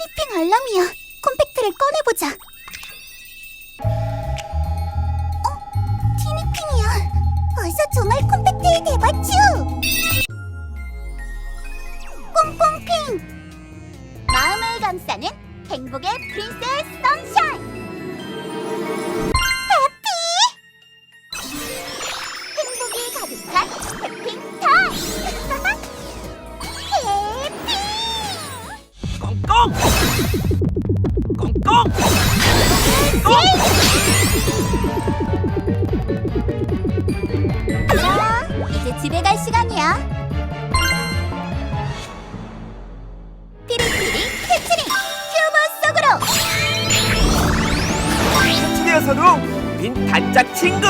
티니핑 알람이야. 콤팩트를 꺼내보자. 어? 티니핑이야. 어서 종알 콤팩트에 대받쳐. 뽕뽕핑. 마음을 감싸는 행복의 프린세스 꽁꽁 꽁꽁 자, 이제 집에 갈 시간이야. 피리피리 캐치링 큐브 속으로. 치리어서도 빈 단짝 친구